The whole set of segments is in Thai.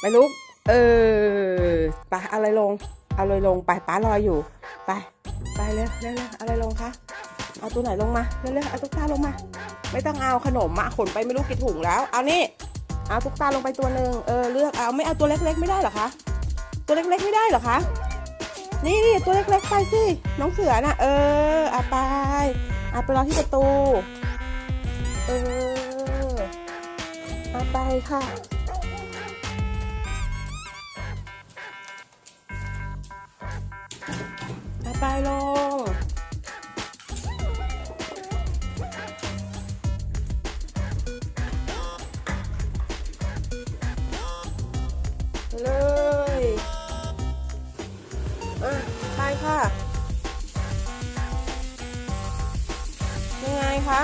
ไปลุก เออไปอะไรลง เอาเลยลงไปป้ารออยู่ ไป ไปเร็วเร็วอะไรลงคะ เอาตัวไหนลงมา เร็วเร็วเอาตุ๊กตาลงมา ไม่ต้องเอาขนมอะขนไปไม่รู้กี่ถุงแล้ว เอานี่ เอาตุ๊กตาลงไปตัวหนึ่งเออเลือก เอาไม่เอาตัวเล็กๆไม่ได้เหรอคะ ตัวเล็กๆไม่ได้เหรอคะ นี่นี่ตัวเล็กๆไปสิ น้องเสือน่ะ เออเอาไปเอาไปรอที่ประตู เออเอาไปค่ะ ลงไปเลยอะไปค่ะ ยังไงคะ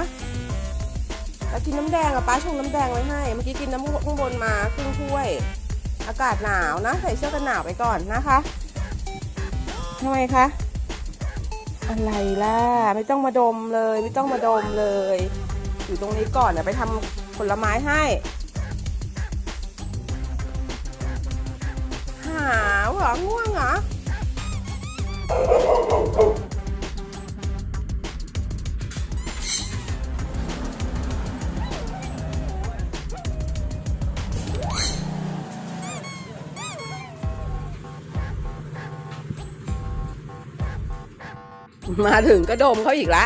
แล้วกินน้ำแดงอะป้าชงน้ำแดงไว้ให้ เมื่อกี้กินน้ำข้างบนมาครึ่งถ้วย อากาศหนาวนะ ใส่เสื้อกันหนาวไปก่อนนะคะทำไมคะ อะไรล่ะ ไม่ต้องมาดมเลย ไม่ต้องมาดมเลย อยู่ตรงนี้ก่อนเดี๋ยวไปทำผลไม้ให้ หาวเหรอง่วงเหรอ มาถึงก็ดมเขาอีกละ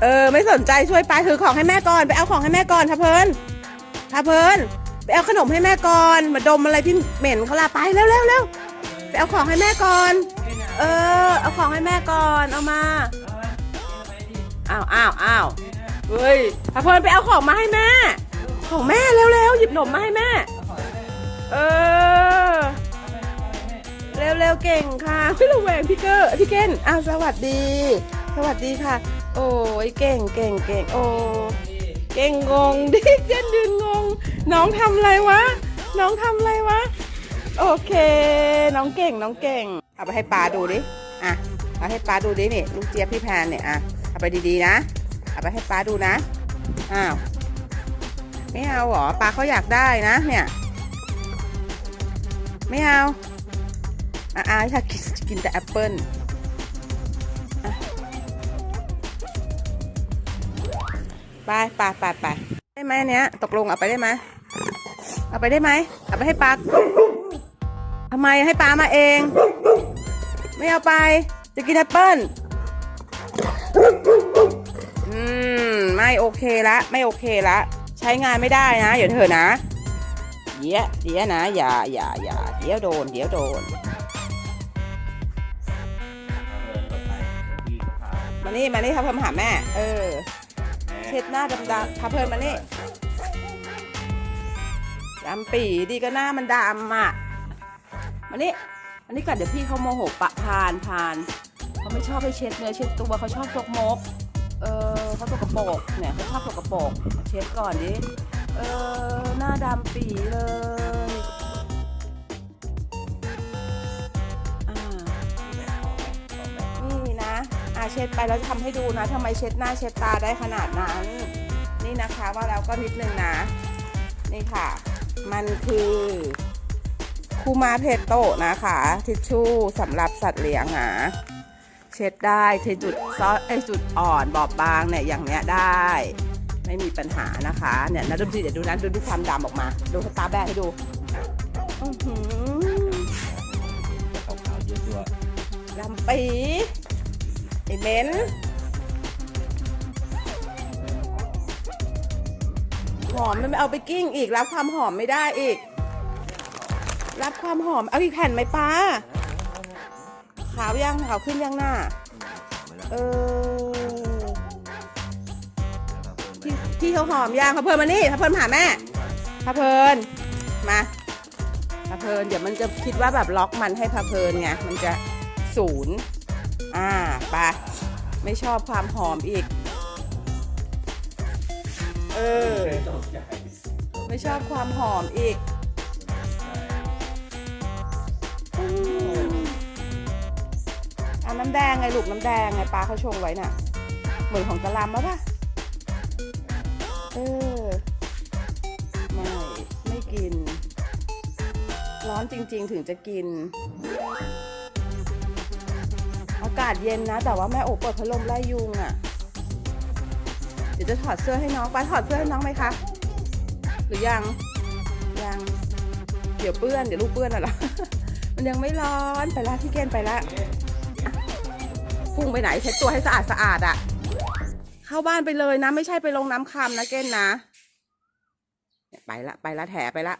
เออ ไม่สนใจช่วยไปถือของให้แม่ก่อน ไปเอาของให้แม่ก่อนทัพเพลินทัพเพลินไปเอาขนมให้แม่ก่อน มาดมอะไรพี่เหม็นเขาละไปเร็วเร็วเร็วไปเอาของให้แม่ก่อน เออ เอาของให้แม่ก่อนเอามาอ้าวอ้าวอ้าวเฮ้ยทัพเพลินไปเอาของมาให้แม่ ของแม่เร็วเร็วหยิบขนมมาให้แม่ เออ เร็วๆเก่งค่ะพี่ระแวงพี่เกอร์พี่เก้นอ้าวสวัสดี สวัสดีค่ะ โอ้ยเก่งเก่งเก่งโอ้เก่งงงดิเจนยืนงง น้องทำอะไรวะ น้องทำอะไรวะ โอเค น้องเก่งน้องเก่ง เอาไปให้ปลาดูดิอะเอาให้ปลาดูดินี่ลูกเจี๊ยบพี่แพนเนี่ยอะเอาไปดีๆนะเอาไปให้ปลาดูนะอ้าวไม่เอาหรอปลาเขาอยากได้นะ เนี่ย ไม่เอา อะอาอยากกินกินแต่แอปเปิ้ลไปไปไปไปได้ไหมอันเนี้ย ตกลงเอาไปได้ไหมเอาไปได้ไหมเอาไปให้ปลาทำไมให้ปลามาเอง ไม่เอาไปจะกินแอปเปิ้ลอืม ไม่โอเคละไม่โอเคละใช้งานไม่ได้นะ เดี๋ยวเถอะนะเดี๋ยวเดี๋ยวนะ อย่าอย่าอย่าเดี๋ยวโดน เดี๋ยวโดน มานี่มานี่ครับเพิ่มหาแม่ เออ เช็ดหน้าดำๆทับเพิ่มมานี่ดำปีดีก็หน้ามันดำอะมานี่มานี่ก่อนเดี๋ยวพี่เขาโมโหปะพานพานเขาไม่ชอบให้เช็ดเนื้อเช็ดตัวเขาชอบจกมก เออเขาสกปรกเนี่ยเขาชอบสกปรกเช็ดก่อนดิเออหน้าดำปีเลย เช็ดไปแล้วจะทำให้ดูนะทำไมเช็ดหน้าเช็ดตาได้ขนาดนั้น นี่นะคะว่าแล้วก็นิดนึงนะ นี่ค่ะ มันคือคูมาเพโตะนะคะ ทิชชู่สำหรับสัตว์เลี้ยงนะเช็ดได้ที่จุดซอสไอจุดอ่อนบอบบางเนี่ยอย่างเนี้ยได้ ไม่มีปัญหานะคะเนี่ยนะดูสิเดี๋ยวดูนะดูดูความดำออกมา ดูสตาร์แบกให้ดูอื้อหือขาวๆเยอะตัวดำปี ไอ้เบนหอมมันไม่เอาไปกิ้งอีก รับความหอมไม่ได้อีก รับความหอม เอาอีกแผ่นไหมป้า ขาวยังขาวขึ้นยังหน้า เออพี่พี่เขาหอมยังพะเพลินมานี่พะเพลินหาแม่พะเพลินมาพะเพลินเดี๋ยวมันจะคิดว่าแบบล็อกมันให้พะเพลินไงมันจะศูนย์ อ่าไปไม่ชอบความหอมอีก เออ ไม่ชอบความหอมอีกอืมเอาน้ำแดงไงลูกน้ำแดงไงปลาเขาชงไว้น่ะ เหมือนของตะลำมะปะเออ ไม่ ไม่กิน ร้อนจริง ๆ ถึงจะกินากาศเย็นนะ แต่ว่าแม่โอเปิดพัดลมไล่ยุงอะ่ะ เดี๋ยวจะถอดเสื้อให้น้องไปถอดเสื้อให้น้องไหมคะ หรือยัง ยัง เดี๋ยวเปื้อน เดี๋ยวลูกเปื้อนอะหรอ มันยังไม่ร้อนไปละพี่เกณฑ์ไปละพุ่งไปไหนเช็ดตัวให้สะอาดสะอาดอะ เข้าบ้านไปเลยนะ ไม่ใช่ไปลงน้ำคำนะเกณฑ์นะ ไปละไปละแถไปละ